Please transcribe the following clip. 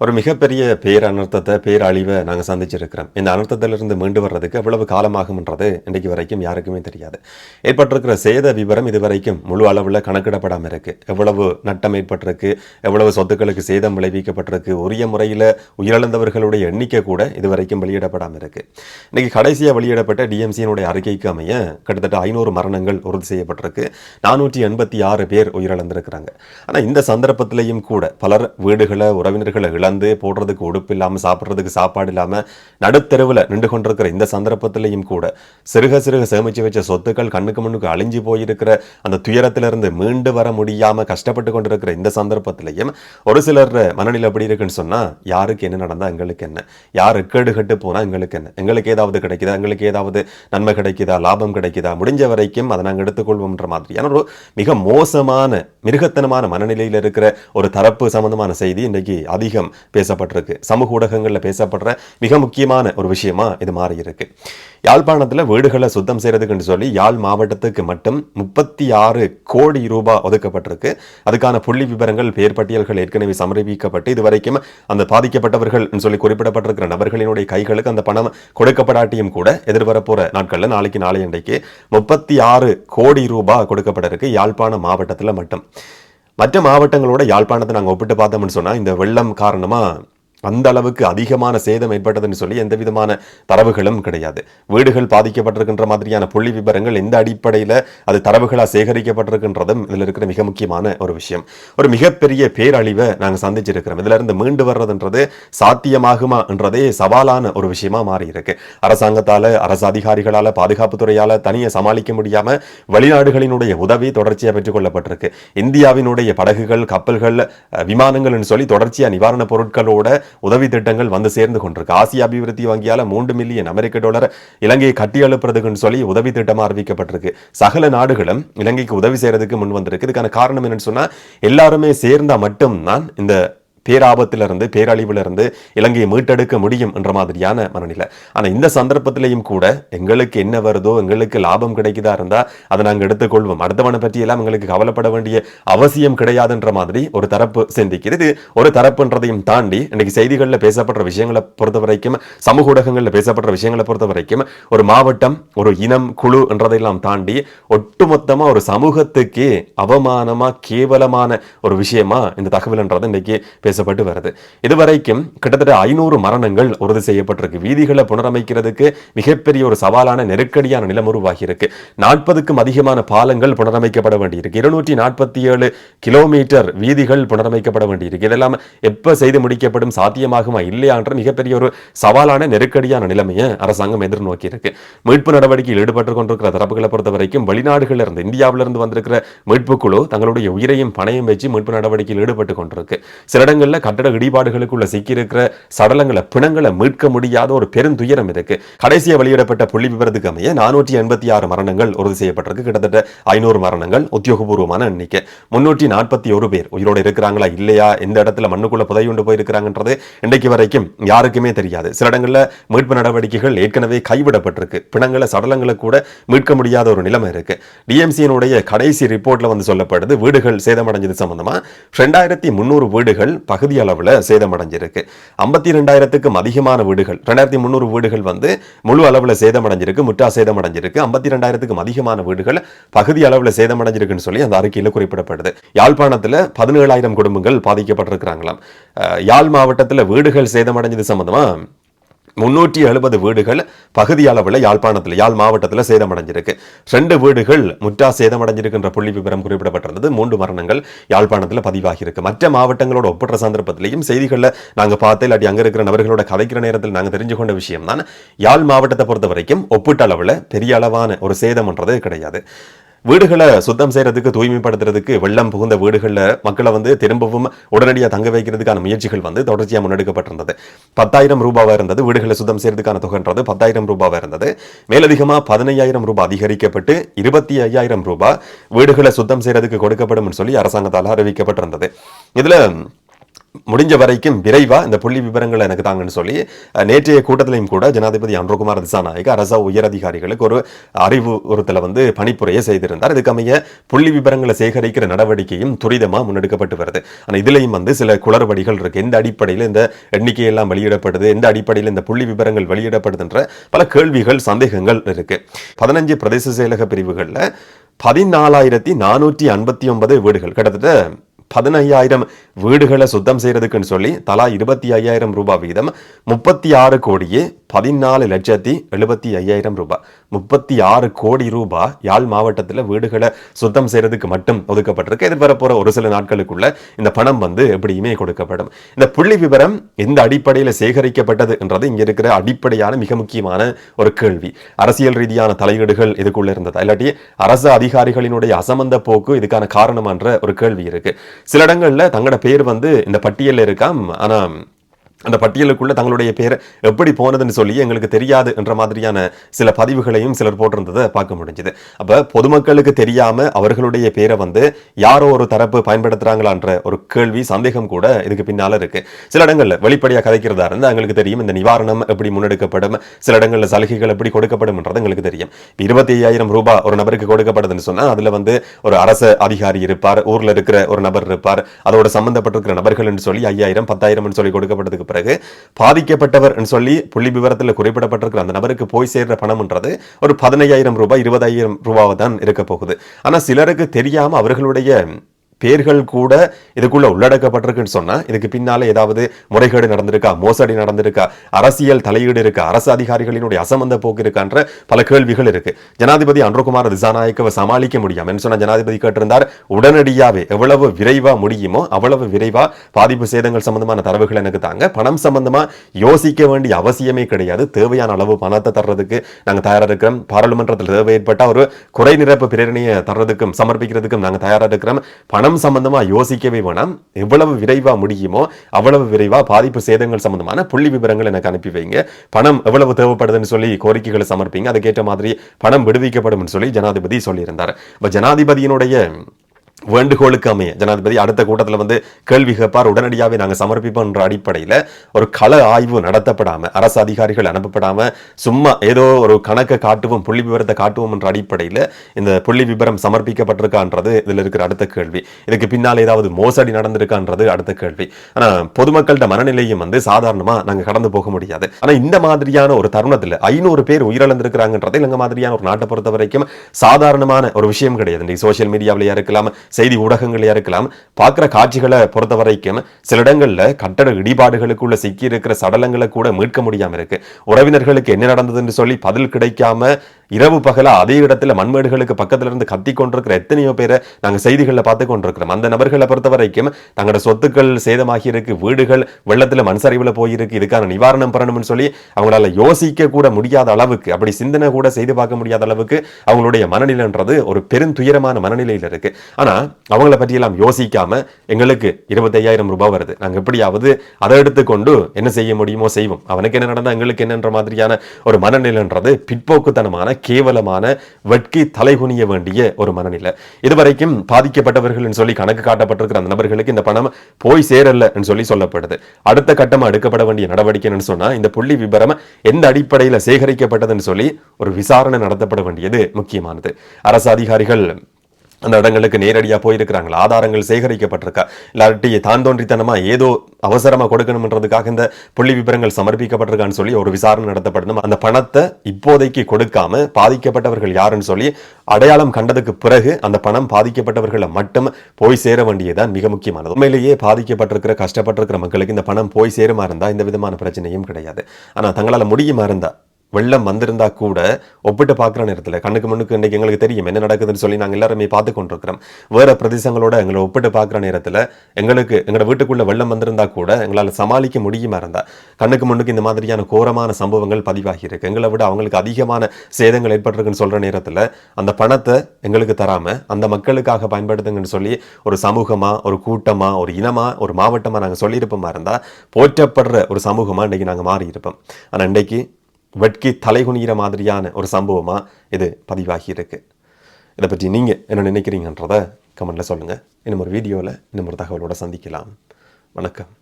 ஒரு மிகப்பெரிய பேர் அனர்த்தத்தை பேரழிவை நாங்கள் சந்திச்சிருக்கிறோம். இந்த அனர்த்தத்திலிருந்து மீண்டு வர்றதுக்கு எவ்வளவு காலமாகும்ன்றது இன்றைக்கு வரைக்கும் யாருக்குமே தெரியாது. ஏற்பட்டிருக்கிற சேத விவரம் இது வரைக்கும் முழு அளவில் கணக்கிடப்படாமல் இருக்கு. எவ்வளவு நட்டம் ஏற்பட்டிருக்கு எவ்வளவு சொத்துக்களுக்கு சேதம் விளைவிக்கப்பட்டிருக்கு உரிய முறையில் உயிரிழந்தவர்களுடைய எண்ணிக்கை கூட இது வரைக்கும் வெளியிடப்படாமல் இருக்கு. இன்னைக்கு கடைசியாக வெளியிடப்பட்ட டிஎம்சியினுடைய அறிக்கைக்கு அமைய கிட்டத்தட்ட ஐநூறு மரணங்கள் உறுதி செய்யப்பட்டிருக்கு. நானூற்றி எண்பத்தி ஆறு பேர் உயிரிழந்திருக்கிறாங்க. ஆனால் இந்த சந்தர்ப்பத்திலையும் கூட பலர் வீடுகளை உறவினர்களை இழந்து போடுறதுக்கு உடுப்பு இல்லாமல் சாப்பிட்றதுக்கு சாப்பாடு இல்லாமல் நடுத்தெருவில் நின்று கொண்டிருக்கிற இந்த சந்தர்ப்பத்திலையும் கூட சிறுக சிறுக சேமிச்சு வச்ச சொத்துக்கள் கண்ணுக்கு முன்னுக்கு அழிஞ்சு போயிருக்கிற அந்த துயரத்திலிருந்து மீண்டு வர முடியாமல் கஷ்டப்பட்டு கொண்டிருக்கிற இந்த சந்தர்ப்பத்திலையும் ஒரு சிலர் மனநிலை எப்படி இருக்குன்னு சொன்னால் யாருக்கு என்ன நடந்தால் எங்களுக்கு என்ன? யார் எக்கேடு கட்டு போனால் எங்களுக்கு என்ன? எங்களுக்கு ஏதாவது கிடைக்குதா? எங்களுக்கு ஏதாவது நன்மை கிடைக்குதா? லாபம் கிடைக்குதா? முடிஞ்ச வரைக்கும் அதை நாங்கள் எடுத்துக்கொள்வோம்ன்ற மாதிரியான ஒரு மிக மோசமான மிருகத்தனமான மனநிலையில் இருக்கிற ஒரு தரப்பு சம்பந்தமான செய்தி இன்றைக்கு அதிகம் பேசப்பட்டிருக்கு. சமூக ஊடகங்களில் பேசப்படுற மிக முக்கியமான ஒரு விஷயமா இது மாறி இருக்கு யாழ்ப்பாணத்தில் வீடுகளை சுத்தம் செய்கிறதுக்குன்னு சொல்லி யாழ் மாவட்டத்துக்கு மட்டும் முப்பத்தி ஆறு கோடி ரூபாய் ஒதுக்கப்பட்டிருக்கு. அதுக்கான புள்ளி விவரங்கள் பெயர் பட்டியல்கள் ஏற்கனவே சமர்ப்பிக்கப்பட்டு இதுவரைக்கும் அந்த பாதிக்கப்பட்டவர்கள் சொல்லி குறிப்பிடப்பட்டிருக்கிற நபர்களினுடைய கைகளுக்கு அந்த பணம் கொடுக்கப்படாட்டியும் கூட எதிர்வரப்போற நாட்களில் நாளைக்கு நாளை அன்றைக்கு முப்பத்தி ஆறு கோடி ரூபாய் கொடுக்கப்பட இருக்கு யாழ்ப்பாணம் மாவட்டத்தில் மட்டும். மற்ற மாவட்டங்களோட யாழ்ப்பாணத்தை நாங்கள் ஒப்பிட்டு பார்த்தோம்னு சொன்னால் இந்த வெள்ளம் காரணமாக அந்த அளவுக்கு அதிகமான சேதம் ஏற்பட்டதுன்னு சொல்லி எந்த விதமான தரவுகளும் கிடையாது. வீடுகள் பாதிக்கப்பட்டிருக்கின்ற மாதிரியான புள்ளி விவரங்கள் எந்த அடிப்படையில் அது தரவுகளாக சேகரிக்கப்பட்டிருக்கின்றதும் இதில் இருக்கிற மிக முக்கியமான ஒரு விஷயம். ஒரு மிகப்பெரிய பேரழிவை நாங்கள் சந்திச்சிருக்கிறோம். இதுல இருந்து மீண்டு வர்றதுன்றது சாத்தியமாகுமா என்றதே சவாலான ஒரு விஷயமா மாறி இருக்கு அரசாங்கத்தால அரசு அதிகாரிகளால பாதுகாப்புத்துறையால் தனியை சமாளிக்க முடியாம வெளிநாடுகளினுடைய உதவி தொடர்ச்சியாக பெற்றுக்கொள்ளப்பட்டிருக்கு. இந்தியாவினுடைய படகுகள் கப்பல்கள் விமானங்கள்னு சொல்லி தொடர்ச்சியாக நிவாரணப் பொருட்களோட உதவி திட்டங்கள் வந்து சேர்ந்து கொண்டிருக்கு. ஆசிய அபிவிருத்தி வங்கியால மூன்று மில்லியன் அமெரிக்க டாலர் இலங்கையை கட்டி எழுப்புறதுக்குன்னு சொல்லி உதவி திட்டமாக அறிவிக்கப்பட்டிருக்கு. சகல நாடுகளும் இலங்கைக்கு உதவி செய்யறதுக்கு முன் வந்திருக்கு இதுக்கான காரணம் என்னன்னு சொன்னா எல்லாருமே சேர்ந்தா மட்டும்தான் இந்த பேராபத்திலிருந்து பேரழிவிலிருந்து இலங்கையை மீட்டெடுக்க முடியும் என்ற மாதிரியான மனநிலை. ஆனா இந்த சந்தர்ப்பத்திலையும் கூட எங்களுக்கு என்ன வருதோ எங்களுக்கு லாபம் கிடைக்குதா இருந்தா அதை நாங்கள் எடுத்துக்கொள்வோம். அடுத்தவனை பற்றியெல்லாம் எங்களுக்கு கவலைப்பட வேண்டிய அவசியம் கிடையாதுன்ற மாதிரி ஒரு தரப்பு சிந்திக்கிறது. ஒரு தரப்புன்றதையும் தாண்டி இன்னைக்கு செய்திகளில் பேசப்படுற விஷயங்களை பொறுத்த வரைக்கும் சமூக ஊடகங்களில் பேசப்படுற விஷயங்களை பொறுத்த வரைக்கும் ஒரு மாவட்டம் ஒரு இனம் குழு என்றதையெல்லாம் தாண்டி ஒட்டுமொத்தமா ஒரு சமூகத்துக்கே அவமானமா கேவலமான ஒரு விஷயமா இந்த தகவல்ன்றது இன்னைக்கு பேசப்பட்டு வருது. இதுவரைக்கும் கிட்டத்தட்ட ஐநூறு மரணங்கள் உறுதி செய்யப்பட்டிருக்கு. வீதிகளை புனரமைக்கிறதுக்கு மிகப்பெரிய ஒரு சவாலான நெருக்கடியான நிலம் உருவாகியிருக்கு. நாற்பதுக்கும் அதிகமான பாலங்கள் புனரமைக்கப்பட வேண்டியிருக்கு. இருநூற்றி நாற்பத்தி ஏழு கிலோமீட்டர் வீதிகள் புனரமைக்கப்பட வேண்டியிருக்கு. இதெல்லாம் எப்போ செய்து முடிக்கப்படும் சாத்தியமாகுமா இல்லையான்ற மிகப்பெரிய ஒரு சவாலான நெருக்கடியான நிலைமையை அரசாங்கம் எதிர்நோக்கி இருக்கு மீட்பு நடவடிக்கையில் ஈடுபட்டு கொண்டிருக்கிற தரப்புகளை பொறுத்த வரைக்கும் வெளிநாடுகளில் இருந்து இந்தியாவிலிருந்து வந்திருக்கிற மீட்பு குழு தங்களுடைய உயிரையும் பணையும் வச்சு மீட்பு நடவடிக்கையில் ஈடுபட்டு கொண்டிருக்கு. சில இடங்கள் பகுதிகளில் கட்டட இடிபாடுகளுக்குள்ள சிக்கியிருக்கிற சடலங்களை பிணங்களை மீட்க முடியாத ஒரு பெருந்துயரம் இருக்கு கடைசியாக வெளியிடப்பட்ட புள்ளி விவரத்துக்கு அமைய நானூற்றி எண்பத்தி ஆறு மரணங்கள் உறுதி செய்யப்பட்டிருக்கு. கிட்டத்தட்ட ஐநூறு மரணங்கள் உத்தியோகபூர்வமான எண்ணிக்கை. முன்னூற்றி நாற்பத்தி ஒரு பேர் உயிரோடு இருக்கிறாங்களா இல்லையா? எந்த இடத்துல மண்ணுக்குள்ள புதையுண்டு போயிருக்கிறாங்கன்றது இன்றைக்கு வரைக்கும் யாருக்குமே தெரியாது. சில இடங்களில் மீட்பு நடவடிக்கைகள் ஏற்கனவே கைவிடப்பட்டிருக்கு. பிணங்களை சடலங்களை கூட மீட்க முடியாத ஒரு நிலைமை இருக்கு. டிஎம்சியினுடைய கடைசி ரிப்போர்ட்ல வந்து சொல்லப்படுது வீடுகள் சேதமடைஞ்சது சம்பந்தமா ரெண்டாயிரத்தி முந்நூறு வீடுகள் பகுதி அளவில் சேதமடைஞ்சிருக்கு. ஐம்பத்தி ரெண்டாயிரத்துக்கும் அதிகமான வீடுகள் ரெண்டாயிரத்தி முந்நூறு வீடுகள் வந்து முழு அளவில் சேதமடைஞ்சிருக்கு முற்றா சேதமடைஞ்சிருக்கு. ஐம்பத்தி ரெண்டாயிரத்துக்கும் அதிகமான வீடுகள் பகுதி அளவில் சேதமடைஞ்சிருக்குன்னு சொல்லி அந்த அறிக்கையில் குறிப்பிடப்படுது. யாழ்ப்பாணத்தில் பதினேழாயிரம் குடும்பங்கள் பாதிக்கப்பட்டிருக்கிறாங்களாம். யாழ் மாவட்டத்தில் வீடுகள் சேதமடைஞ்சது சம்மந்தமாக முன்னூற்றி எழுபது வீடுகள் பகுதி அளவில் யாழ்ப்பாணத்தில் யாழ் மாவட்டத்தில் சேதமடைஞ்சிருக்கு. ரெண்டு வீடுகள் முற்றா சேதமடைஞ்சிருக்கின்ற புள்ளி விவரம் குறிப்பிடப்பட்டிருந்தது. மூன்று மரணங்கள் யாழ்ப்பாணத்தில் பதிவாகியிருக்கு. மற்ற மாவட்டங்களோட ஒப்பிடுற சந்தர்ப்பத்திலையும் செய்திகளில் நாங்கள் பார்த்து இல்லாட்டி அங்கே இருக்கிற நபர்களோட கதைக்கிற நேரத்தில் நாங்கள் தெரிஞ்சு கொண்ட விஷயம் தான் யாழ் மாவட்டத்தை பொறுத்த வரைக்கும் ஒப்பீட்டளவில் பெரிய அளவான ஒரு சேதம்ன்றது கிடையாது. வீடுகளை சுத்தம் செய்யறதுக்கு தூய்மைப்படுத்துறதுக்கு வெள்ளம் புகுந்த வீடுகளில் மக்களை வந்து திரும்பவும் உடனடியாக தங்க வைக்கிறதுக்கான முயற்சிகள் வந்து தொடர்ச்சியாக முன்னெடுக்கப்பட்டிருந்தது. பத்தாயிரம் ரூபாவாக இருந்தது வீடுகளை சுத்தம் செய்யறதுக்கான தொகைன்றது. பத்தாயிரம் ரூபாவாக இருந்தது. மேலதிகமாக பதினையாயிரம் ரூபாய் அதிகரிக்கப்பட்டு இருபத்தி ஐயாயிரம் ரூபாய் வீடுகளை சுத்தம் செய்யறதுக்கு கொடுக்கப்படும் சொல்லி அரசாங்கத்தால் அறிவிக்கப்பட்டிருந்தது. இதில் முடிஞ்ச வரைக்கும் விரைவாக இந்த புள்ளி விவரங்களை எனக்கு தாங்கன்னு சொல்லி நேற்றைய கூட்டத்திலையும் கூட ஜனாதிபதி அன்ரோகுமார் திசாநாயக் அரச உயரதிகாரிகளுக்கு ஒரு அறிவுறுத்தலை வந்து பணிப்புரையை செய்திருந்தார். இதுக்கமைய புள்ளி விவரங்களை சேகரிக்கிற நடவடிக்கையும் துரிதமாக முன்னெடுக்கப்பட்டு வருது. ஆனால் இதுலையும் வந்து சில குளறுபடிகள் இருக்குது எந்த அடிப்படையில் இந்த எண்ணிக்கை எல்லாம் வெளியிடப்படுது எந்த அடிப்படையில் இந்த புள்ளி விவரங்கள் வெளியிடப்படுதுன்ற பல கேள்விகள் சந்தேகங்கள் இருக்கு. பதினஞ்சு பிரதேச செயலக பிரிவுகளில் பதினாலாயிரத்தி நானூற்றி ஐம்பத்தி ஒன்பது வீடுகள் கிட்டத்தட்ட பதினையாயிரம் வீடுகளை சுத்தம் செய்யறதுக்குன்னு சொல்லி தலா இருபத்தி ஐயாயிரம் ரூபாய் வீதம் முப்பத்தி ஆறு கோடியே பதினாலு லட்சத்தி எழுபத்தி ஐயாயிரம் ரூபாய் முப்பத்தி ஆறு கோடி ரூபாய் யாழ் மாவட்டத்தில் வீடுகளை சுத்தம் செய்யறதுக்கு மட்டும் ஒதுக்கப்பட்டிருக்கு. எதிர்வரப்போகிற ஒரு சில நாட்களுக்குள்ள இந்த பணம் வந்து எப்படியுமே கொடுக்கப்படும். இந்த புள்ளி விவரம் எந்த அடிப்படையில் சேகரிக்கப்பட்டது என்றது இங்க இருக்கிற அடிப்படையான மிக முக்கியமான ஒரு கேள்வி. அரசியல் ரீதியான தலையீடுகள் இதுக்குள்ள இருந்ததா? இல்லாட்டி அரசு அதிகாரிகளினுடைய அசமந்த போக்கு இதுக்கான காரணம் என்ற ஒரு கேள்வி இருக்கு. சில இடங்கள்ல தங்களோட பேர் வந்து இந்த பட்டியலில் இருக்காம் ஆனா அந்த பட்டியலுக்குள்ளே தங்களுடைய பேர் எப்படி போனதுன்னு சொல்லி எங்களுக்கு தெரியாது என்ற மாதிரியான சில பதிவுகளையும் சிலர் போட்டிருந்ததை பார்க்க முடிஞ்சுது. அப்போ பொதுமக்களுக்கு தெரியாமல் அவர்களுடைய பேரை வந்து யாரோ ஒரு தரப்பு பயன்படுத்துறாங்களான்ற ஒரு கேள்வி சந்தேகம் கூட இதுக்கு பின்னால இருக்குது சில இடங்களில் வெளிப்படையாக கதைக்கிறதா இருந்தால் எங்களுக்கு தெரியும் இந்த நிவாரணம் எப்படி முன்னெடுக்கப்படும் சில இடங்களில் சலுகைகள் எப்படி கொடுக்கப்படும்ன்றது எங்களுக்கு தெரியும். இருபத்தி ஐயாயிரம் ரூபாய் ஒரு நபருக்கு கொடுக்கப்படுதுன்னு சொன்னால் அதில் வந்து ஒரு அரசு அதிகாரி இருப்பார் ஊரில் இருக்கிற ஒரு நபர் இருப்பார் அதோட சம்மந்தப்பட்டிருக்கிற நபர்கள்னு சொல்லி ஐயாயிரம் பத்தாயிரம்னு சொல்லி பிறகு பாதிக்கப்பட்டவர் சொல்லி புள்ளி விவரத்தில் குறிப்பிடப்பட்டிருக்கிற அந்த நபருக்கு போய் சேர்ற பணம்ன்றது ஒரு பதினையாயிரம் ரூபாய் இருபதாயிரம் ரூபாவை தான் இருக்க போகுது. ஆனா சிலருக்கு தெரியாம அவர்களுடைய பேர்கள் கூட இதுக்குள்ள உள்ளடக்கப்பட்டிருக்குன்னு சொன்னா இதுக்கு பின்னால ஏதாவது முறைகேடு நடந்திருக்கா மோசடி நடந்திருக்கா அரசியல் தலையீடு இருக்கா அரசு அதிகாரிகளினுடைய அசமந்த போக்கு இருக்கான்ற பல கேள்விகள் இருக்கு. ஜனாதிபதி அன்ரோகுமார் திசாநாயக்கவை சமாளிக்க முடியாம என்று சொன்ன ஜனாதிபதி கேட்டிருந்தார் உடனடியாவே எவ்வளவு விரைவா முடியுமோ அவ்வளவு விரைவா பாதிப்பு சேதங்கள் சம்பந்தமான தரவுகள் எனக்கு தாங்க. பணம் சம்பந்தமா யோசிக்க வேண்டிய அவசியமே கிடையாது. தேவையான அளவு பணத்தை தர்றதுக்கு நாங்க தயாரா இருக்கிறோம். பாராளுமன்றத்தில் தேவை ஏற்பட்ட ஒரு குறை நிரப்பு பிரேரணையை தர்றதுக்கும் சமர்ப்பிக்கிறதுக்கும் நாங்க தயாரா இருக்கிறோம். பணம் சம்பந்தமா யோசிக்கவே வேணாம். எவ்வளவு விரைவா முடியுமோ அவ்வளவு விரைவா பாதிப்பு சேதங்கள் சம்பந்தமான புள்ளி விவரங்கள் எனக்கு அனுப்பி வைங்க. பணம் எவ்வளவு தேவைப்படுதுன்னு சொல்லி கோரிக்கைகளை சமர்ப்பிங்க. அதுக்கேற்ற மாதிரி பணம் விடுவிக்கப்படும் சொல்லி ஜனாதிபதி சொல்லியிருந்தார். இப்ப ஜனாதிபதியினுடைய வேண்டுகோளுக்கு அமைய. ஜனாதிபதி அடுத்த கூட்டத்தில் வந்து கேள்வி கேட்பார். உடனடியாகவே நாங்கள் சமர்ப்பிப்போம்ன்ற அடிப்படையில் ஒரு கள ஆய்வு நடத்தப்படாமல் அரசு அதிகாரிகள் அனுப்பப்படாமல் சும்மா ஏதோ ஒரு கணக்கை காட்டுவோம் புள்ளி விவரத்தை காட்டுவோம் என்ற அடிப்படையில் இந்த புள்ளி விவரம் சமர்ப்பிக்கப்பட்டிருக்கான்றது இதில் இருக்கிற அடுத்த கேள்வி. இதுக்கு பின்னால் ஏதாவது மோசடி நடந்திருக்கான்றது அடுத்த கேள்வி. ஆனால் பொதுமக்கள்கிட்ட மனநிலையும் வந்து சாதாரணமாக நாங்கள் கடந்து போக முடியாது. ஆனால் இந்த மாதிரியான ஒரு தருணத்தில் ஐநூறு பேர் உயிரிழந்திருக்கிறாங்கன்றது எங்கள் மாதிரியான ஒரு நாட்டை பொறுத்த வரைக்கும் சாதாரணமான ஒரு விஷயம் கிடையாது. இன்னைக்கு சோஷியல் மீடியாவிலேயா இருக்கலாம் செய்தி ஊடகங்களையா இருக்கலாம். பார்க்குற காட்சிகளை பொறுத்த வரைக்கும் சில இடங்கள்ல கட்டட இடிபாடுகளுக்குள்ள சிக்கி இருக்கிற சடலங்களை கூட மீட்க முடியாம இருக்கு. உறவினர்களுக்கு என்ன நடந்ததுன்னு சொல்லி பதில் கிடைக்காம இரவு பகலா அதே இடத்துல மண்மேடுகளுக்கு பக்கத்துல இருந்து கத்தி கொண்டிருக்கிற எத்தனையோ பேரை நாங்கள் செய்திகளில் பார்த்து கொண்டிருக்கிறோம். அந்த நபர்களை பொறுத்த வரைக்கும் தங்களோட சொத்துக்கள் சேதமாகி இருக்கு வீடுகள் வெள்ளத்துல மண் சரிவுல போயிருக்கு இதுக்கான நிவாரணம் பெறணும்னு சொல்லி அவங்களால யோசிக்க கூட முடியாத அளவுக்கு அப்படி சிந்தனை கூட செய்து பார்க்க முடியாத அளவுக்கு அவங்களுடைய மனநிலைன்றது ஒரு பெருந்துயரமான மனநிலையில் இருக்கு. ஆனா அவங்கள பற்றியெல்லாம் யோசிக்காம எங்களுக்கு இருபத்தையாயிரம் ரூபாய் வருது. நாங்க எப்படியாவது அதை எடுத்துக்கொண்டு என்ன செய்ய முடியுமோ செய்வோம். அவனுக்கு என்ன நடந்தா எங்களுக்கு என்னன்ற மாதிரியான ஒரு மனநிலைன்றது பிற்போக்குத்தனமான கேவலமான வெட்கி தலைகுனிய வேண்டிய ஒரு மனநிலை. இதுவரைக்கும் பாதிக்கப்பட்டவர்கள் சொல்லி கணக்கு காட்டப்பட்டிருக்கிற அந்த நபர்களுக்கு இந்த பணம் போய் சேரல சொல்லி சொல்லப்படுது. அடுத்த கட்டமாக எடுக்கப்பட வேண்டிய நடவடிக்கைன்னு சொன்னா இந்த புள்ளி விபரம் எந்த அடிப்படையில் சேகரிக்கப்பட்டதுன்னு சொல்லி ஒரு விசாரணை நடத்தப்பட வேண்டியது முக்கியமானது. அரசு அதிகாரிகள் அந்த இடங்களுக்கு நேரடியாக போயிருக்கிறாங்களா? ஆதாரங்கள் சேகரிக்கப்பட்டிருக்கா? இல்லாட்டி தான் தோன்றித்தனமாக ஏதோ அவசரமாக கொடுக்கணும்ன்றதுக்காக இந்த புள்ளி விவரங்கள் சமர்ப்பிக்கப்பட்டிருக்கான்னு சொல்லி ஒரு விசாரணை நடத்தப்படணும் அந்த பணத்தை இப்போதைக்கு கொடுக்காம பாதிக்கப்பட்டவர்கள் யாருன்னு சொல்லி அடையாளம் கண்டதுக்கு பிறகு அந்த பணம் பாதிக்கப்பட்டவர்களை மட்டும் போய் சேர வேண்டியதுதான் மிக முக்கியமானது. உண்மையிலேயே பாதிக்கப்பட்டிருக்கிற கஷ்டப்பட்டிருக்கிற மக்களுக்கு இந்த பணம் போய் சேருமா இருந்தால் இந்த விதமான பிரச்சனையும் கிடையாது. ஆனால் தங்களால் முடியுமா இருந்தால் வெள்ளம் வந்திருந்தா கூட ஒப்பிட்டு பார்க்குற நேரத்தில் கண்ணுக்கு முன்னுக்கு இன்றைக்கு எங்களுக்கு தெரியும் என்ன நடக்குதுன்னு சொல்லி நாங்கள் எல்லாருமே பார்த்து கொண்டிருக்கிறோம். வேறு பிரதேசங்களோட எங்களை ஒப்பிட்டு பார்க்குற நேரத்தில் எங்களுக்கு எங்களோட வீட்டுக்குள்ளே வெள்ளம் வந்திருந்தா கூட எங்களால் சமாளிக்க முடியுமா இருந்தால் கண்ணுக்கு முன்னுக்கு இந்த மாதிரியான கோரமான சம்பவங்கள் பதிவாகி இருக்கு. எங்களை விட அவங்களுக்கு அதிகமான சேதங்கள் ஏற்பட்டிருக்குன்னு சொல்கிற நேரத்தில் அந்த பணத்தை எங்களுக்கு தராமல் அந்த மக்களுக்காக பயன்படுத்துங்கன்னு சொல்லி ஒரு சமூகமாக ஒரு கூட்டமாக ஒரு இனமாக ஒரு மாவட்டமாக நாங்கள் சொல்லியிருப்போமா இருந்தால் போற்றப்படுற ஒரு சமூகமாக இன்றைக்கி நாங்கள் மாறி இருப்போம் ஆனால் இன்றைக்கு வெட்கி தலைகுனிகிற மாதிரியான ஒரு சம்பவமாக இது பதிவாகி இருக்கு இதை பற்றி நீங்கள் என்ன நினைக்கிறீங்கன்றத கமெண்டில் சொல்லுங்கள் இன்னும் ஒரு வீடியோவில் இன்னும் ஒரு தகவலோடு சந்திக்கலாம். வணக்கம்.